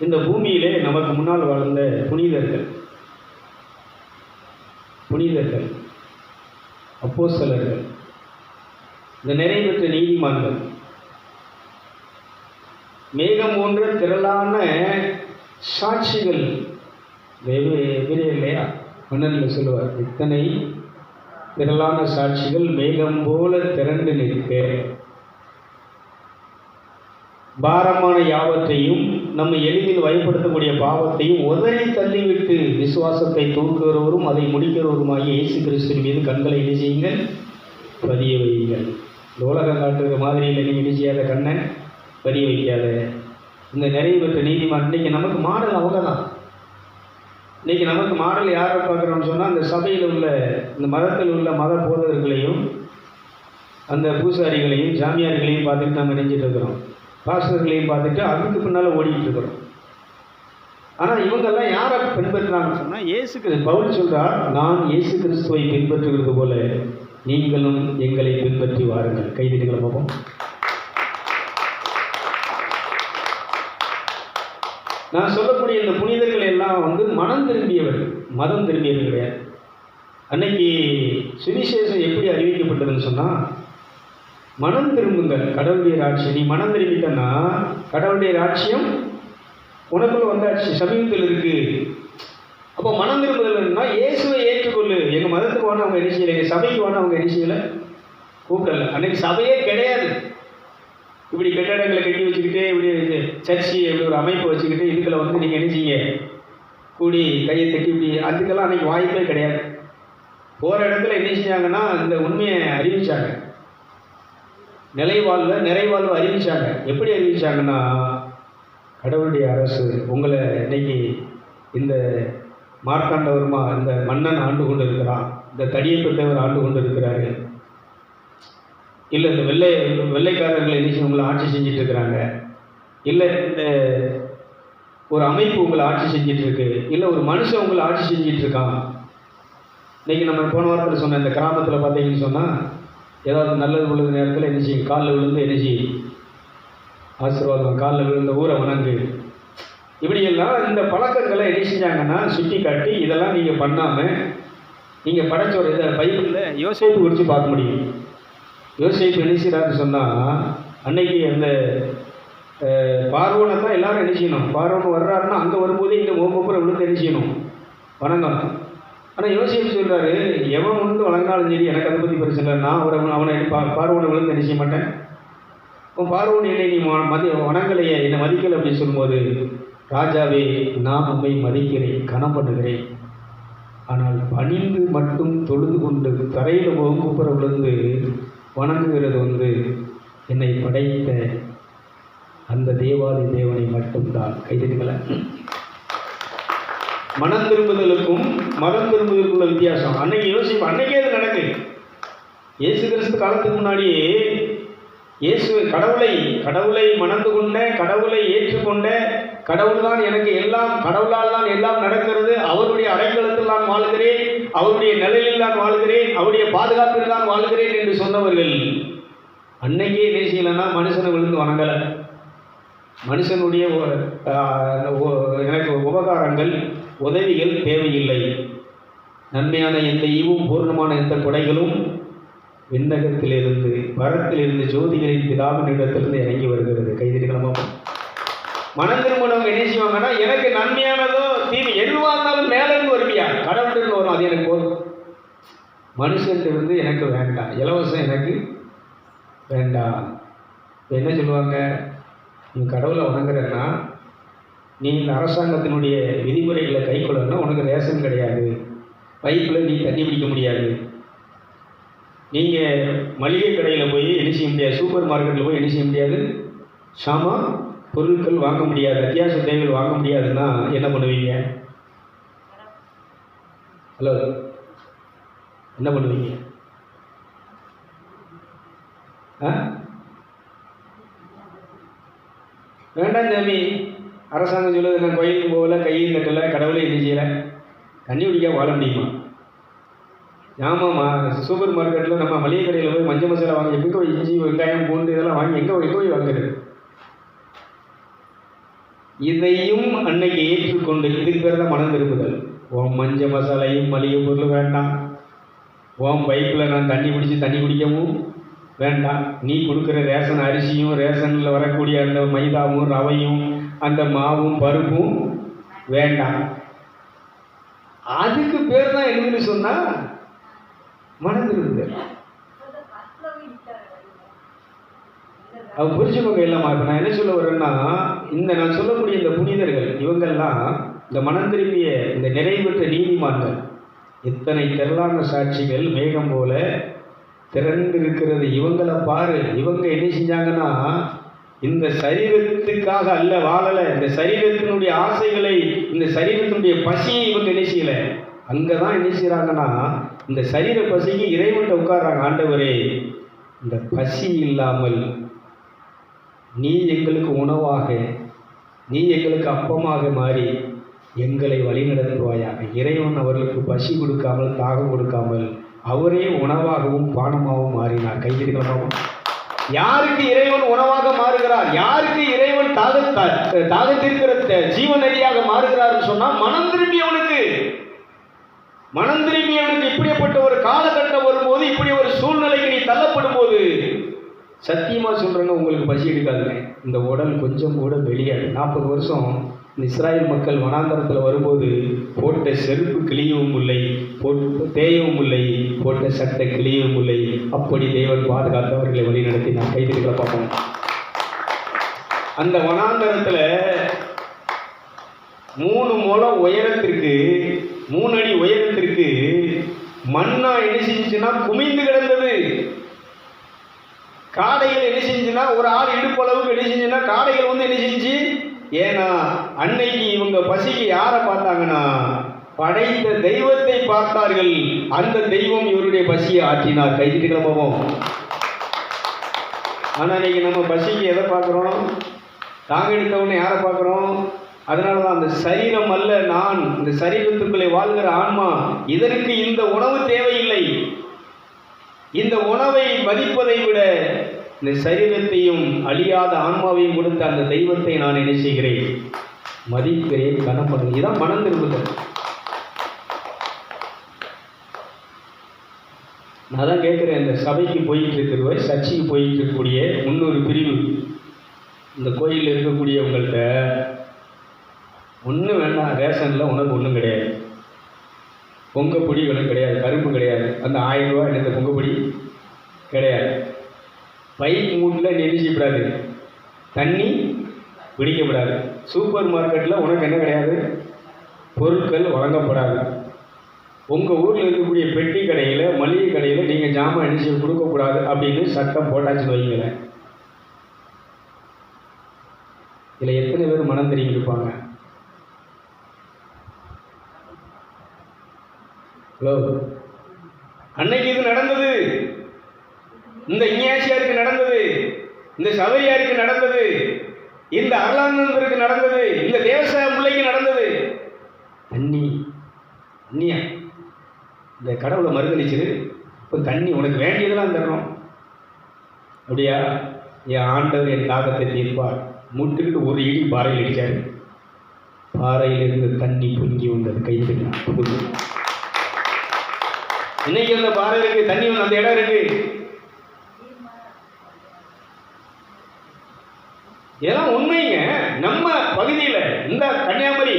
இந்த பூமியிலே நமக்கு முன்னால் வாழ்ந்த புனிதர்கள். புனிதர்கள். அப்போஸ்தலர்கள். இந்த நிறைவேற்ற நீதிமான்கள். மேகம் போன்ற திரளான சாட்சிகள். வெவ்வேறு இல்லையா? மன்னரில் சொல்லுவார் இத்தனை திரளான சாட்சிகள் மேகம் போல திரண்டு நிற்க. பாரமான யாவற்றையும் நம்ம எளிதில் வயப்படுத்தக்கூடிய பாவத்தையும் உதறி தள்ளிவிட்டு விசுவாசத்தை தூக்குகிறவரும் அதை முடிக்கிறவருமாகிய இயேசு கிறிஸ்துவின் மீது கண்களை என்ன செய்யுங்கள் பதிய வையுங்கள். இந்த உலகம் காட்டுற மாதிரியில் நீங்கள் என்ன செய்யாத கண்ணை பதிய வைக்காத. இந்த நிறைவு பெற்ற நீதிமான் இன்னைக்கு நமக்கு மாடல் அவங்க தான் இன்னைக்கு நமக்கு மாடல் யாரை பார்க்குறோம்னு சொன்னால் அந்த சபையில் உள்ள இந்த மதத்தில் உள்ள மத போதகர்களையும் அந்த பூசாரிகளையும் ஜாமியார்களையும் பார்த்துட்டு நம்ம நினைஞ்சிட்டு இருக்கிறோம். பாஸ்டர்களையும் பார்த்துட்டு அதுக்கு பின்னால் ஓடிக்கிட்டு இருக்கிறோம். ஆனால் இவங்கெல்லாம் யாரை பின்பற்றுறாங்கன்னு சொன்னால் இயேசு கிறிஸ்து. பவுல் சொல்கிறார் நான் இயேசு கிறிஸ்துவை பின்பற்றுகிறது போல நீங்களும் எங்களை பின்பற்றி வாருங்கள். கைதிட்டுகளை பார்ப்போம் நான் சொல்லக்கூடிய இந்த புனிதர்கள் எல்லாம் வந்து மனம் திரும்பியவர்கள் மதம் திரும்பியவர்கள் கிடையாது. அன்னைக்கு சுவிசேஷம் எப்படி அறிவிக்கப்பட்டதுன்னு சொன்னால் மனம் திரும்புங்கள். கடவுளுடைய ராட்சியம் நீ மனம் திரும்பிட்டன்னா கடவுளுடைய ராட்சியம் உனக்குள்ள வந்தாச்சு. சமீபத்தில் இருக்கு. அப்போ மனம் திரும்புதல்னா இயேசுவை ஏற்றுக்கொள்ளு. எங்கள் மதத்துக்கு வேணும் அவங்க என்ன செய்யலை? எங்கள் சபைக்கு வேணும் அவங்க என்ன செய்யலை? கூப்பிடல. அன்னைக்கு சபையே கிடையாது. இப்படி கட்டடங்களை கட்டி வச்சுக்கிட்டு இப்படி சர்ச்சி இப்படி ஒரு அமைப்பை வச்சுக்கிட்டு இதுக்குள்ள வந்து நீங்கள் என்ன செய்யுங்க? கூடி கையை தட்டி இப்படி அதுக்கெல்லாம் அன்னைக்கு வாய்ப்பே கிடையாது. போகிற இடத்துல என்ன செஞ்சாங்கன்னா இந்த உண்மையை அறிவிச்சாங்க. நிலைவாழ்வை நிறைவாழ்வு அறிவிச்சாங்க. எப்படி அறிவிச்சாங்கன்னா கடவுளுடைய அரசு உங்களை இன்னைக்கு இந்த மார்த்தாண்டவர்மா இந்த மன்னன் ஆண்டு கொண்டு இருக்கிறான் இந்த தடியப்பட்டவர் ஆண்டு கொண்டு இருக்கிறாரு இல்லை இந்த வெள்ளை வெள்ளைக்காரர்கள் என்ன உங்களை ஆட்சி செஞ்சுட்டு இருக்கிறாங்க. இல்லை இந்த ஒரு அமைப்பு உங்களை ஆட்சி செஞ்சிட்டு இருக்கு. இல்லை ஒரு மனுஷன் உங்களை ஆட்சி செஞ்சிட்டு இருக்கான். இன்னைக்கு நம்ம போன வாரத்தில் சொன்ன இந்த கிராமத்தில் பார்த்தீங்கன்னு சொன்னால் ஏதாவது நல்லது விழுந்த நேரத்தில் என்ன செய்யும்? காலில் விழுந்து என்ன செய்யும்? ஆசீர்வாதம். காலில் விழுந்த ஊரை வணங்கு. இப்படியெல்லாம் இந்த பழக்கங்களை என்ன செஞ்சாங்கன்னா சுட்டி காட்டி இதெல்லாம் நீங்கள் பண்ணாமல் நீங்கள் படைச்ச ஒரு இதை பைபிளில் யோசிப்பு குறித்து பார்க்க முடியும். யோசிப்பு என்ன செய்கிறாருன்னு சொன்னால் அன்னைக்கு அந்த பார்வனை பார்வோனை தான் எல்லாரும் என்ன செய்யணும்? பார்வோன் வர்றாருன்னா அங்கே வரும்போதே இங்கே ஓம்பப்புறம் விழுந்து என்ன செய்யணும்? வணங்கணும். ஆனால் யோசிப்பு சொல்கிறாரு எவன் வந்து வணங்கினாலும் சரி எனக்கு அதை பற்றி பிரச்சனை இல்லை. நான் அவரை அவனை பா பார்வோனை விழுந்து நினைச்ச மாட்டேன்? உன் பார்வோன் என்னை நீ மதி வணங்கலையே என்னை மதிக்கலை அப்படின்னு சொல்லும்போது ராஜாவே நான் உண்மை மதிக்கிறேன் கனம் பண்ணுகிறேன் ஆனால் பணிந்து மட்டும் தொழுது கொண்டு தரையில் வகுப்புற விழுந்து வணங்குகிறது வந்து என்னை படைத்த அந்த தேவாதி தேவனை மட்டும்தான். கைதட்டுங்கள மனம் திரும்புதலுக்கும் மதம் திரும்புதலுக்குள்ள வித்தியாசம். அன்னைக்கு யோசிப்பு அன்னைக்கே அது நடக்கு. இயேசு கிறிஸ்து காலத்துக்கு முன்னாடியே இயேசு கடவுளை கடவுளை மணந்து கொண்ட கடவுளை ஏற்றுக்கொண்ட கடவுள் தான் எனக்கு எல்லாம் கடவுளால் தான் எல்லாம் நடக்கிறது. அவருடைய அடைக்கலத்தில் நான் வாழ்கிறேன் அவருடைய நிலையில் நான் வாழ்கிறேன் அவருடைய பாதுகாப்பில் தான் வாழ்கிறேன் என்று சொன்னவர்கள் அன்னைக்கே என்ன செய்யலைன்னா மனுஷனை விழுந்து வணங்கலை. மனுஷனுடைய எனக்கு உபகாரங்கள் உதவிகள் தேவையில்லை. நன்மையான எந்த ஈவும் பூர்ணமான எந்த கொடைகளும் விண்ணகத்திலிருந்து வரத்திலிருந்து ஜோதிகளின் பிதாவினிடத்திலிருந்து இறங்கி வருகிறது. கைதிரிகளமா மனம் திரும்பினவங்க என்ன செய்வாங்கன்னா எனக்கு நன்மையானதோ தீமை எதுவாக இருந்தாலும் மேலேருந்து வருவியா? கடவுள் வரும். அது எனக்கு போதும். மனுஷன்ட்டு எனக்கு வேண்டாம். இலவசம் எனக்கு வேண்டாம். என்ன சொல்லுவாங்க? நீ கடவுளை வணங்குறன்னா நீ இந்த அரசாங்கத்தினுடைய விதிமுறைகளை கை கைக்கொள்ளணும்னா உனக்கு ரேஷன் கிடையாது. பைப்பில் நீ தண்ணி பிடிக்க முடியாது. நீங்கள் மளிகை கடையில் போய் என்ன செய்ய முடியாது? சூப்பர் மார்க்கெட்டில் போய் என்ன செய்ய முடியாது? சாமான் பொருட்கள் வாங்க முடியாது. அத்தியாவசிய தேவைகள் வாங்க முடியாதுன்னா என்ன பண்ணுவீங்க? ஹலோ என்ன பண்ணுவீங்க? ஆ? வேண்டாம் சாமி. அரசாங்கம் சொல்லுது நான் கோயிலுக்கு போகல கையும் கட்டலை கடவுளை என்ன செய்யலை. தண்ணி குடிக்காம வாழ முடியுமா? ஆமாம்மா சூப்பர் மார்க்கெட்டில் நம்ம மளிகை கடையில் போய் மஞ்சள் மசாலா வாங்கி எங்கே இஞ்சி வெங்காயம் பூண்டு இதெல்லாம் வாங்கி எங்கே எங்கே போய் வாங்குறது? இதையும் அன்னைக்கு ஏற்றுக்கொண்டு இதுக்கு பேர் தான் மனம் திரும்புதல். உன் மஞ்சள் மசாலையும் மளிகை பொருள் வேண்டாம். உன் பைப்பில் நான் தண்ணி குடித்து தண்ணி குடிக்கவும் வேண்டாம். நீ கொடுக்குற ரேஷன் அரிசியும் ரேஷனில் வரக்கூடிய அந்த மைதாவும் ரவையும் அந்த மாவும் பருப்பும் வேண்டாம். அதுக்கு பேர் தான் என்னன்னு சொன்னா மனம் திரும்புதல் அவ புரிஞ்சுக்கோங்க இல்லாமா இப்போ நான் என்ன சொல்ல வரேன்னா இந்த நான் சொல்லக்கூடிய இந்த புனிதர்கள் இவங்கெல்லாம் இந்த மனம் திரும்பிய இந்த நிறைவேற்ற நீதிமான்கள். இத்தனை திரளான சாட்சிகள் மேகம் போல திறந்து இருக்கிறது பாரு இவங்க என்ன செஞ்சாங்கன்னா இந்த சரீரத்துக்காக அல்ல வாழலை. இந்த சரீரத்தினுடைய ஆசைகளை இந்த சரீரத்தினுடைய பசியை இவங்க என்ன செய்யல? அங்கே தான் என்ன செய்கிறாங்கன்னா இந்த சரீர பசிக்கு இறைவன்ட்ட உட்கார்றாங்க ஆண்டவரே. இந்த பசி இல்லாமல் நீ எங்களுக்கு உணவாக நீ எங்களுக்கு அப்பமாக மாறி எங்களை வழிநடத்துவாயாக இறைவன் அவர்களுக்கு பசி கொடுக்காமல் தாகம் கொடுக்காமல் அவரே உணவாகவும் பானமாகவும் மாறினார். கைதிருக்கலாம் யாருக்கு இறைவன் உணவாக மாறுகிறார்? யாருக்கு இறைவன் தாக தாகத்திருக்கிற த- ஜீவ நதியாக மாறுகிறார்னு சொன்னா மனம் திரும்பியவனுக்கு மனம் திரும்பியவனுக்கு இப்படிப்பட்ட ஒரு காலகட்டம் வரும்போது இப்படி ஒரு சூழ்நிலைக்கு நீ தள்ளப்படும் போது சத்தியமா சொல்றேங்க உங்களுக்கு பசி எடுக்காதுங்க. இந்த உடல் கொஞ்சம் கூட வெளியாது நாற்பது வருஷம் இஸ்ராயல் மக்கள் வனாந்தரத்தில் வரும்போது போட்ட செருப்பு கிளியவும் இல்லை போட்டு தேயவும் இல்லை போட்ட சட்டை கிளியவும் இல்லை. அப்படி தேவன் பாதுகாத்து அவர்களை வழி நடத்தி நான் கைதிகளை பார்ப்போம் அந்த வனாந்தரத்தில் மூணு முளம் உயரத்திற்கு மூணு அடி உயரத்திற்கு மண்ணா என்ன செஞ்சுன்னா குமிந்து கிடந்தது. காடைகள் என்ன செஞ்சுன்னா ஒரு ஆள் இடுப்பளவுக்கு என்ன செஞ்சுன்னா காடைகள் வந்து என்ன செஞ்சு ஏன்னா அன்னைக்கு இவங்க பசிக்கு யாரை பார்த்தாங்கன்னா படைத்த தெய்வத்தை பார்த்தார்கள். அந்த தெய்வம் இவருடைய பசியை ஆற்றினார். கைதிட்டு கிளம்பவும் ஆனால் இன்னைக்கு நம்ம பசிக்கு எதை பார்க்குறோம்? தாங்க எடுத்தவொடனே யாரை பார்க்குறோம்? அதனால தான் அந்த சரீரம் அல்ல நான். இந்த சரீரத்துக்குள்ளே வாழ்கிற ஆன்மா இதற்கு இந்த உணவு தேவையில்லை. இந்த உணவை மதிப்பதை விட இந்த சரீரத்தையும் அழியாத ஆன்மாவையும் கொடுத்த அந்த தெய்வத்தை நான் என்ன செய்கிறேன்? மதிக்கிறேன் கனப்படுங்க இதுதான் இதான் மனம் திரும்புதல் நான் தான் கேட்குறேன் இந்த சபைக்கு போயிட்டு இருக்கிறவ சர்ச்சைக்கு போயிட்டு இருக்கக்கூடிய முன்னொரு பிரிவு இந்த கோயிலில் இருக்கக்கூடியவங்கள்ட்ட ஒன்றும் வேண்டாம் ரேஷனில் உனக்கு ஒன்றும் கிடையாது. பொங்கப்பொடி ஒன்றும் கிடையாது கரும்பு கிடையாது. அந்த ஆயிரம் ரூபா எடுத்த பொங்கப்பொடி கிடையாது. பைப் மூட்டில் நீ தண்ணி பிடிக்கப்படாது. சூப்பர் மார்க்கெட்டில் உனக்கு என்ன கிடையாது? பொருட்கள் வழங்கப்படாது. உங்கள் ஊரில் இருக்கக்கூடிய பெட்டி கடையில் மளிகை கடையில் நீங்கள் ஜாமான் அணிச்சு கொடுக்கக்கூடாது அப்படின்னு சட்டம் போட்டாச்சுன்னு வைங்களேன். இதில் எத்தனை பேர் மனம் தெரியும் இருப்பாங்க? ஹலோ? அன்னைக்கு இது நடந்தது. இந்த இஞ்ஞாசியாருக்கு நடந்தது இந்த சபரியாருக்கு நடந்தது இந்த அருளானந்தருக்கு நடந்தது இந்த தேவசாய பிள்ளைக்கு நடந்தது. தண்ணி தண்ணியா? இந்த கடவுளை மறுதளிச்சிரு இப்போ தண்ணி உனக்கு வேண்டியதெல்லாம் தரணும். அப்படியா? என் ஆண்டவர் என் தாகத்தை தீர்ப்பார். முட்டுக்கிட்டு ஒரு இடி பாறையில் அடித்தார் பாறையிலிருந்து தண்ணி பொங்கி வந்தது கை தண்ணி இன்னைக்கு அந்த பாறை இருக்கு தண்ணி வந்து அந்த இடம் இருக்கு இதெல்லாம் உண்மைங்க. நம்ம பகுதியில் இந்த கன்னியாகுமரி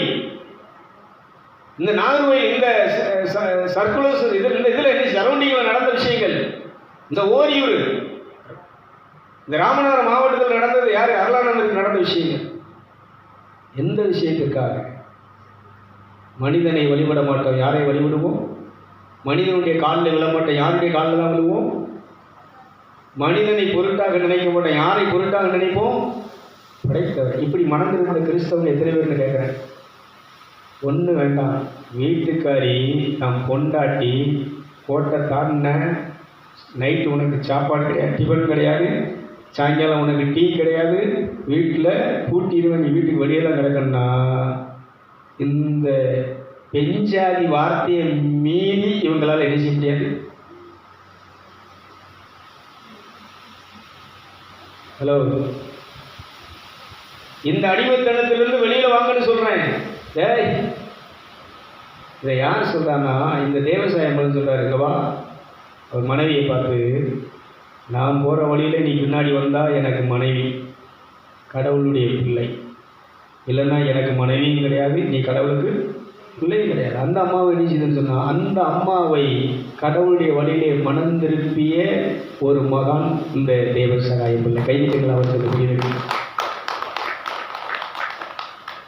இந்த நாகர்கோயில் இந்த சர்க்குலர்ஸ் இதில் இந்த இதில் என்ன சரௌண்டிங்கில் நடந்த விஷயங்கள்? இந்த ஓரியூர் இந்த ராமநாதபுரம் மாவட்டத்தில் நடந்தது யார்? அருளானந்தருக்கு நடந்த விஷயங்கள். எந்த விஷயத்திற்காக மனிதனை வழிபட மாட்டோம். யாரை வழிபடுவோம்? மனிதனுடைய காலில் விழ மாட்டோம். யாருடைய காலில் தான் விழுவோம்? மனிதனை பொருட்டாக நினைக்க மாட்டோம். யாரை பொருட்டாக நினைப்போம்? கிடைத்தவர் இப்படி மனம் திருமண கிறிஸ்தவன் எத்தனை பேர்னு கேட்குறேன். ஒன்று வேண்டாம். வீட்டுக்காரி நம் பொண்டாட்டி போட்ட தாண்டின நைட்டு உனக்கு சாப்பாடு கிடையாது டிஃபன் கிடையாது சாயங்காலம் உனக்கு டீ கிடையாது வீட்டில் பூட்டிடுவேன் நீ வீட்டுக்கு வெளியே தான் கிடக்கணும்னா? இந்த பெஞ்சாதி வார்த்தையை மீறி இவங்களால் என்ன செய்ய முடியாது? ஹலோ இந்த அடிமைத்தனத்திலிருந்து வெளியில வாங்கன்னு சொல்றேன். டேய் இதை யார் சொல்கிறான்னா இந்த தேவசாயம் சொல்றாரு. இங்க அவர் மனைவியை பார்த்து நான் போற வழியில நீ பின்னாடி வந்தா எனக்கு மனைவி கடவுளுடைய பிள்ளை. இல்லைன்னா எனக்கு மனைவியும் கிடையாது நீ கடவுளுக்கு பிள்ளையும் கிடையாது. அந்த அம்மாவை என்ன செய்யுதுன்னு சொன்னா அந்த அம்மாவை கடவுளுடைய வழியிலே மனம் திருப்பிய ஒரு மகான் இந்த தேவசகாய பிள்ளை. கைதிகள் அவர்களுக்கு புரியுது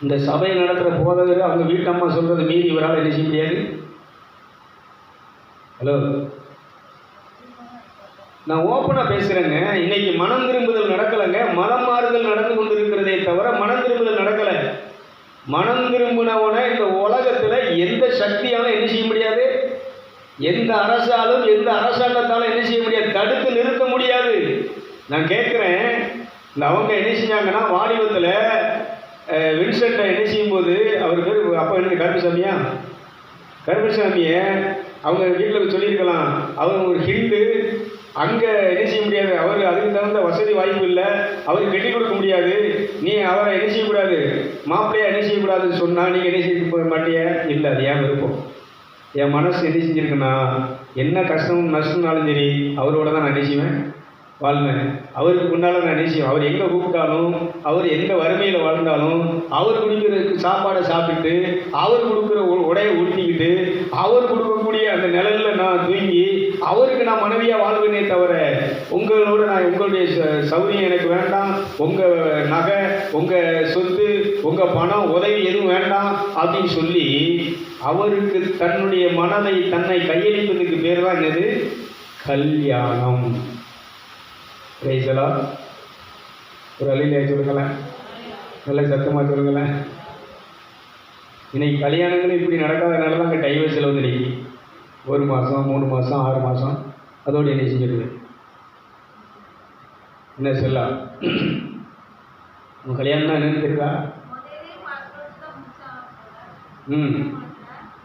இந்த சபையை நடத்துகிற போதகர் அவங்க வீட்டம்மா சொல்கிறது மீறி இவரால் என்ன செய்ய முடியாது? ஹலோ நான் ஓப்பனாக பேசுகிறேங்க இன்னைக்கு மனம் திரும்புதல் நடக்கலைங்க. மனம் மாறுதல் நடந்து கொண்டு இருக்கிறதே தவிர மனம் திரும்புதல் நடக்கலை. மனம் திரும்பினவனை இந்த உலகத்தில் எந்த சக்தியாலும் என்ன செய்ய முடியாது? எந்த அரசாலும் எந்த அரசாங்கத்தாலும் என்ன செய்ய முடியாது? தடுத்து நிறுத்த முடியாது. நான் கேட்குறேன். இந்த அவங்க என்ன செஞ்சாங்கன்னா வாலிபத்தில் வின்சென்ட்டை என்ன செய்யும்போது அவர் பேர் அப்பா என்ன கருப்புசாமியா? கருப்பசாமியை அவங்க வீட்டில் சொல்லியிருக்கலாம். அவர் ஒரு ஹிந்து அங்கே என்ன செய்ய முடியாது? அவர் அதுக்கு தகுந்த வசதி வாய்ப்பு இல்லை. அவருக்கு கட்டி கொடுக்க முடியாது. நீ அவரை என்ன செய்யக்கூடாது? மாப்பிள்ளையா என்ன செய்யக்கூடாதுன்னு சொன்னால் நீங்கள் என்ன செய்ய போக மாட்டிய? இல்லை அது ஏன் விருப்பம்? என் மனசு என்ன செஞ்சுருக்குன்னா என்ன கஷ்டம் நஷ்டம்னாலும் சரி அவரோட தான் நான் என்ன செய்வேன்? வாழ்ந்தேன். அவருக்கு முன்னால் நான் நிச்சயம் அவர் எங்கே கூப்பிட்டாலும் அவர் எந்த வறுமையில் வாழ்ந்தாலும் அவர் குடிக்கிறதுக்கு சாப்பாடை சாப்பிட்டு அவர் கொடுக்குற உ- உடையை உடுத்திக்கிட்டு அவர் கொடுக்கக்கூடிய அந்த நிழலில் நான் தூங்கி அவருக்கு நான் மனைவியாக வாழ்வேனே தவிர உங்களோட நான் உங்களுடைய சௌரியம் எனக்கு வேண்டாம். உங்கள் நகை உங்கள் சொத்து உங்கள் பணம் உதவி எதுவும் வேண்டாம் அப்படின்னு சொல்லி அவருக்கு தன்னுடைய மனதை தன்னை கையளிப்பதுக்கு பேர் தான் என்னது? கல்யாணம். பிரைசலா ஒரு அழிலே சொல்லுங்களேன் நல்ல சத்தமாக சொல்லுங்களேன் இன்னைக்கு கல்யாணங்களும் இப்படி நடக்காதனால தான் அங்கே டைவர்ஸில் வந்து நிற்கி ஒரு மாதம் மூணு மாதம் ஆறு மாதம் அதோடு என்ன செஞ்சிருது? என்ன சொல்லா உன் தான் என்னன்னு தெரியுதா? ம்.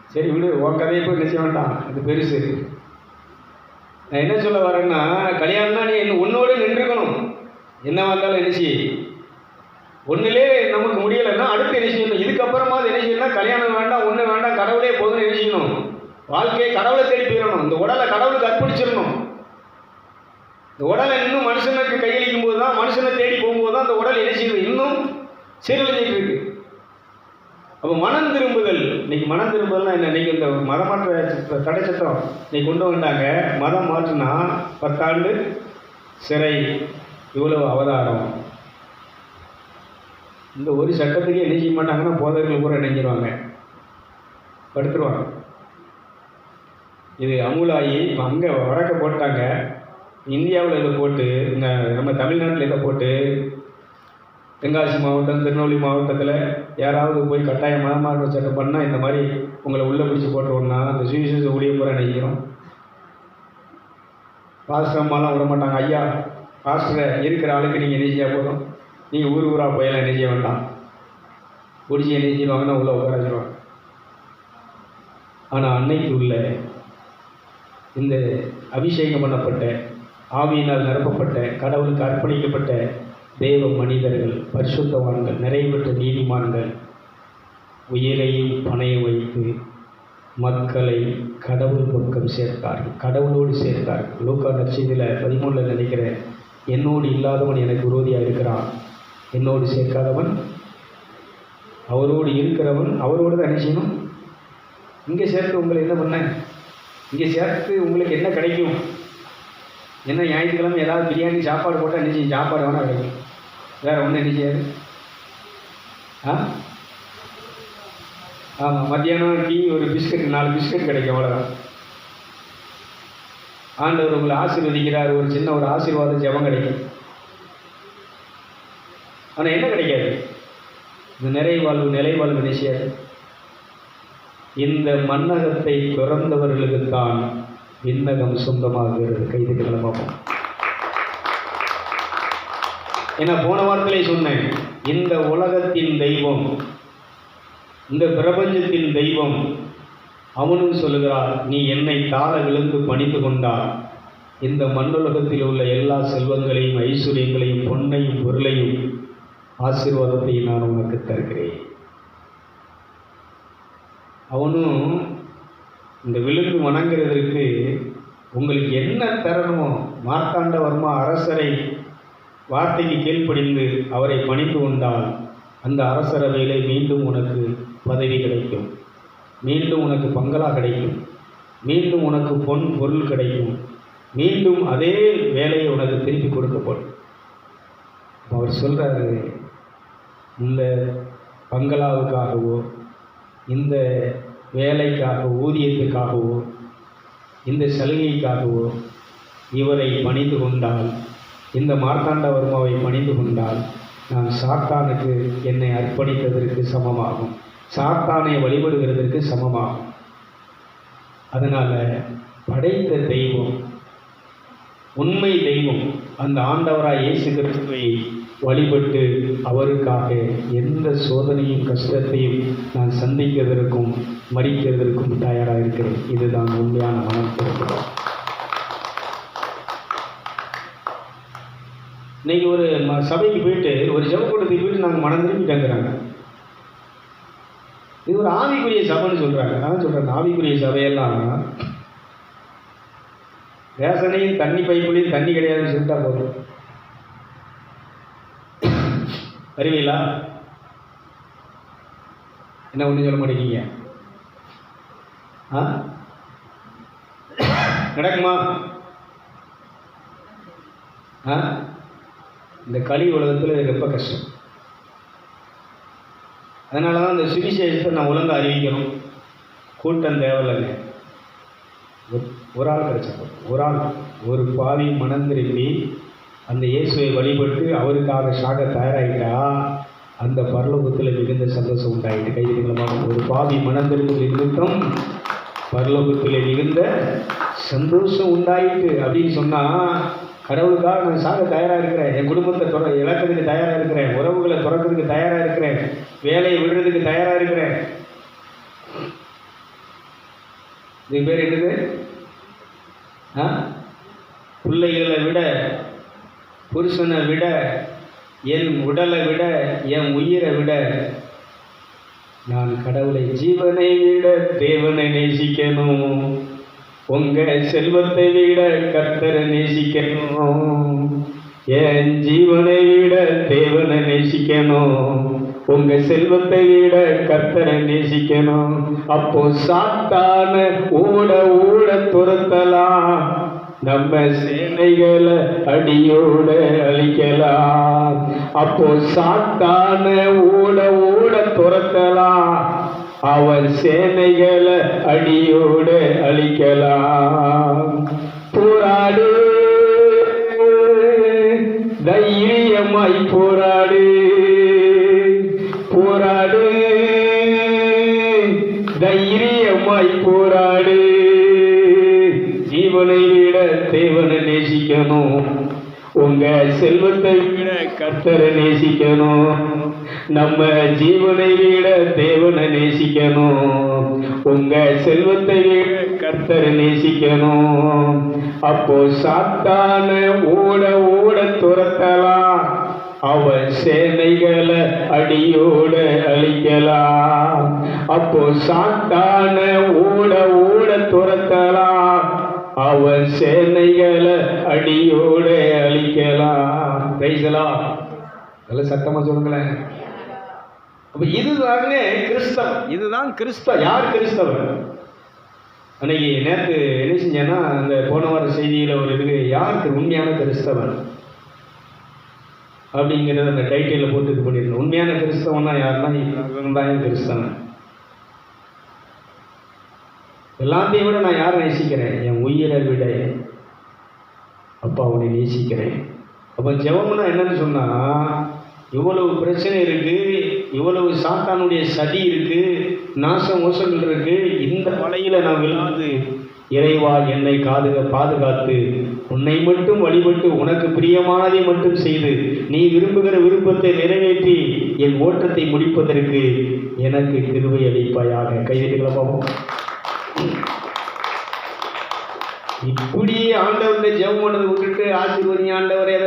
சரி விடு உன் கதையை போய் என்ன செய்ய வேண்டாம். அது பெருசு. நான் என்ன சொல்ல வரேன்னா கல்யாணம்னா நீ என்ன உன்னோட நின்றுக்கணும். என்ன வந்தாலும் என்ன ஒன்றுலே நமக்கு முடியலைன்னா அடுத்து என்ன செய்யணும்? இதுக்கப்புறமா என்ன செய்யணும்னா கல்யாணம் வேண்டாம் ஒன்று வேண்டாம் கடவுளே போதும் என்ன செய்யணும்? வாழ்க்கையை கடவுளை தேடி போயிடணும். இந்த உடலை கடவுளுக்கு அர்ப்பணிச்சிடணும். இந்த உடலை இன்னும் மனுஷனுக்கு கையளிக்கும் போது தான் மனுஷனை தேடி போகும்போது தான் அந்த உடல் என்ன செய்யுது? இன்னும் சீரழிஞ்சிட்டு இருக்கு. அப்போ மனம் திரும்புதல். இன்னைக்கு மனம் திரும்புதல்னா என்ன? இன்னைக்கு இந்த மதமாற்ற சட்ட- தடை சட்டம் இன்னைக்கு கொண்டு வந்தாங்க மதம் மாற்றினா பத்தாண்டு சிறை. இவ்வளவு அவதாரம். இந்த ஒரு சட்டத்துக்கே என்ன செய்ய மாட்டாங்கன்னா போதகர்கள் பூரா இணைஞ்சிருவாங்க. படுத்துருவாங்க. இது அமுலாகி அங்கே வடக்க போட்டாங்க. இந்தியாவில் இதை போட்டு இந்த நம்ம தமிழ்நாட்டில் இதை போட்டு தென்காசி மாவட்டம் திருநெல்வேலி மாவட்டத்தில் யாராவது போய் கட்டாய மதமாற்ற சட்டம் பண்ணால் இந்த மாதிரி உங்களை உள்ளே பிடிச்சி போட்டுருவோம்னா அந்த சுவிசேஷ ஊழிய பூரா நினைக்கிறோம். பாஸ்டர் அம்மாலாம் விட மாட்டாங்க. ஐயா பாஸ்டரை இருக்கிற ஆளுக்கு நீங்கள் என்ன போதும். நீங்கள் ஊர் ஊராக போயெல்லாம் என்ன வேண்டாம். பிடிச்சி என்ன உள்ளே உட்கார வச்சுருவாங்க ஆனால் அன்னைக்கு உள்ள இந்த அபிஷேகம் பண்ணப்பட்ட ஆவியினால் நிரப்பப்பட்ட கடவுளுக்கு அர்ப்பணிக்கப்பட்ட தேவ மனிதர்கள் பரிசுத்தவான்கள் நிறைவேற்ற நீதிமான்கள் உயிரையும் பணைய வைத்து மக்களை கடவுள் பக்கம் சேர்த்தார்கள். கடவுளோடு சேர்த்தார்கள். லூக்கா நற்செய்தியில் பதிமூணில் நினைக்கிறேன் என்னோடு இல்லாதவன் எனக்கு விரோதியாக இருக்கிறான். என்னோடு சேர்க்காதவன் அவரோடு இருக்கிறவன் அவரோடு தான் செய்யணும்? இங்கே சேர்த்து உங்களை என்ன பண்ண? இங்கே சேர்த்து உங்களுக்கு என்ன கிடைக்கும்? என்ன ஞாயிற்றுக்கிழமை ஏதாவது பிரியாணி சாப்பாடு போட்டால் என்ன செய்யும்? சாப்பாடு வேணால் கிடைக்கும். வேறு ஒன்றும் என்ன செய்யாது? ஆ? ஆமாம் மத்தியானம் டீ ஒரு பிஸ்கட் நாலு பிஸ்கட் கிடைக்கும் அவ்வளோதான் ஆண்டவர் உங்களை ஆசீர்வதிக்கிறார் ஒரு சின்ன ஒரு ஆசீர்வாத ஜபம் கிடைக்கும். ஆனால் என்ன கிடைக்காது? இந்த நிறைவாழ்வு நிலைவாழ்வு நினைச்சியாது இந்த மன்னகத்தை துறந்தவர்களுக்குத்தான் விண்ணகம் சொந்தமாகிறது கைதுகளை பார்ப்போம். ஏன்னா போன வாரத்திலே சொன்னேன். இந்த உலகத்தின் தெய்வம் இந்த பிரபஞ்சத்தின் தெய்வம் அவனும் சொல்லுகிறார் நீ என்னை தாழ விழுந்து பணிந்து கொண்டார் இந்த மண்ணுலகத்தில் உள்ள எல்லா செல்வங்களையும் ஐஸ்வர்யங்களையும் பொன்னையும் பொருளையும் ஆசீர்வாதத்தை நான் உனக்கு தருகிறேன். அவனும் இந்த விழுந்து வணங்குறதற்கு உங்களுக்கு என்ன தரணுமோ மார்த்தாண்டவர்மா அரசரை வார்த்தைக்கு கீழ்ப்படிந்து அவரை பணிந்து கொண்டால் அந்த அரசரவையிலே மீண்டும் உனக்கு பதவி கிடைக்கும். மீண்டும் உனக்கு பங்களா கிடைக்கும். மீண்டும் உனக்கு பொன் பொருள் கிடைக்கும். மீண்டும் அதே வேலையை உனக்கு திருப்பி கொடுக்கப்படும் அவர் சொல்கிறாரு இந்த பங்களாவுக்காகவோ இந்த வேலைக்காக ஊதியத்துக்காகவோ இந்த சலுகைக்காகவோ இவரை பணிந்து கொண்டால் இந்த மார்த்தாண்டவர்மாவை பணிந்து கொண்டால் நான் சாத்தானுக்கு என்னை அர்ப்பணித்ததற்கு சமமாகும். சாத்தானை வழிபடுகிறதற்கு சமமாகும். அதனால் படைத்த தெய்வம் உண்மை தெய்வம் அந்த ஆண்டவராய் இயேசு கிறிஸ்துவை வழிபட்டு அவருக்காக எந்த சோதனையும் கஷ்டத்தையும் நான் சந்திக்கிறதற்கும் மறிக்கிறதற்கும் தயாராக இருக்கிறேன் இதுதான் உண்மையான மனம். திருப்பம் இன்னைக்கு ஒரு ம- சபைக்கு போயிட்டு ஒரு ஜெபக்கூடத்துக்கு போயிட்டு நாங்கள் மனம் திரும்பி தங்குறாங்க. இது ஒரு ஆவிக்குரிய சபைன்னு சொல்கிறாங்க நான் சொல்கிறேன் ஆவிக்குரிய சபையெல்லாம் ரேசனையும் தண்ணி பைப்புலையும் தண்ணி கிடையாதுன்னு சொல்லிட்டா போதும். வருவீங்களா என்ன ஒன்றும் சொல்ல மாட்டேங்கிறீங்க? ஆ? நடக்குமா? ஆ? இந்த கலி உலகத்தில் இது ரொம்ப கஷ்டம். அதனால தான் இந்த சுவிசேஷத்தை நான் ஒழுங்கா அறிவிக்கணும். கூட்டம் தேவையில்லைங்க. ஒரு- ஆள் கிடைச்சா ஒரு ஆள். ஒரு பாவி மனம் திரும்பி அந்த இயேசுவை வழிபட்டு அவருக்காக சாக தயாராகிட்டா அந்த பரலோகத்தில் மிகுந்த சந்தோஷம் உண்டாயிட்டு கைதிகளமாக ஒரு பாவி மனம் திரும்பி நிமித்தம் பரலோகத்தில் மிகுந்த சந்தோஷம் உண்டாயிட்டு அப்படின்னு சொன்னால் கடவுளுக்காக நான் சாக தயாராக இருக்கிறேன். என் குடும்பத்தை துற இழக்கிறதுக்கு தயாராக இருக்கிறேன். உறவுகளை துறக்கிறதுக்கு தயாராக இருக்கிறேன். வேலையை விடுறதுக்கு தயாராக இருக்கிறேன். இது பேர் என்னது? ஆ? பிள்ளைகளை விட புருஷனை விட என் உடலை விட என் உயிரை விட நான் கடவுளை ஜீவனை விட தேவனை நேசிக்கணும். உங்க செல்வத்தை விட கர்த்தரை நேசிக்கணும். என் ஜீவனை விட தேவனை நேசிக்கணும். உங்க செல்வத்தை விட கர்த்தரை நேசிக்கணும். அப்போ சாத்தான ஓட ஓட துரத்தலாம். நம்ம சேனைகளை அடியோட அழிக்கலாம். அப்போ சாத்தான ஓட ஓட துரத்தலாம். அவர் சேனைகளை அடியோட அழிக்கலாம். போராடு. தைரியமாய் போராடு. போராடு. தைரியமாய் போராடு. ஜீவனை விட தேவனை நேசிக்கணும். உங்க செல்வத்தை விட கர்த்தரை நேசிக்கணும். நம்ம ஜீவனை விட தேவனை நேசிக்கணும். உங்க செல்வத்தை விட கர்த்தரை நேசிக்கணும். அப்போ சாத்தான ஓட ஓட துரத்தலாம். அவன் சேனைகளை அடியோட அழிக்கலாம். அப்போ சாத்தான ஓட ஓட துரத்தலாம். அவன் சேனைகளை அடியோட அழிக்கலாம். பேசலாம் நல்ல சத்தமா சொல்லுங்களேன். அப்போ இதுதானே கிறிஸ்தவம். இதுதான் கிறிஸ்தவ யார் கிறிஸ்தவன் அன்னைக்கு நேற்று என்ன செஞ்சேன்னா அந்த போன வார செய்தியில் ஒரு இருக்கு யாருக்கு உண்மையான கிறிஸ்தவன்? அப்படிங்கிறத அந்த டைட்டிலில் போட்டு இது பண்ணியிருந்தேன் உண்மையான கிறிஸ்தவன்னா யாருன்னா இவன் கிறிஸ்தவன். எல்லாத்தையும் விட நான் யாரை நேசிக்கிறேன்? என் உயிரை விட அப்பா அவனை நேசிக்கிறேன். அப்போ ஜெபம்னா என்னன்னு சொன்னால் இவ்வளவு பிரச்சனை இருக்குது இவ்வளவு சாத்தானுடைய சதி இருக்குது நாச மோசங்கள் இருக்குது இந்த வலையில் நான் விழாது. இறைவா என்னை காதுக பாதுகாத்து உன்னை மட்டும் வழிபட்டு உனக்கு பிரியமானதை மட்டும் செய்து நீ விரும்புகிற விருப்பத்தை நிறைவேற்றி என் ஓட்டத்தை முடிப்பதற்கு எனக்கு கிருபை அளிப்பாயாக. கைதட்டுகளை பார்ப்போம் இப்படியே ஆண்டவர்கிட்ட ஜெபம் பண்ணதை விட்டுட்டு ஆசிர்வதி ஆண்டவர் எதை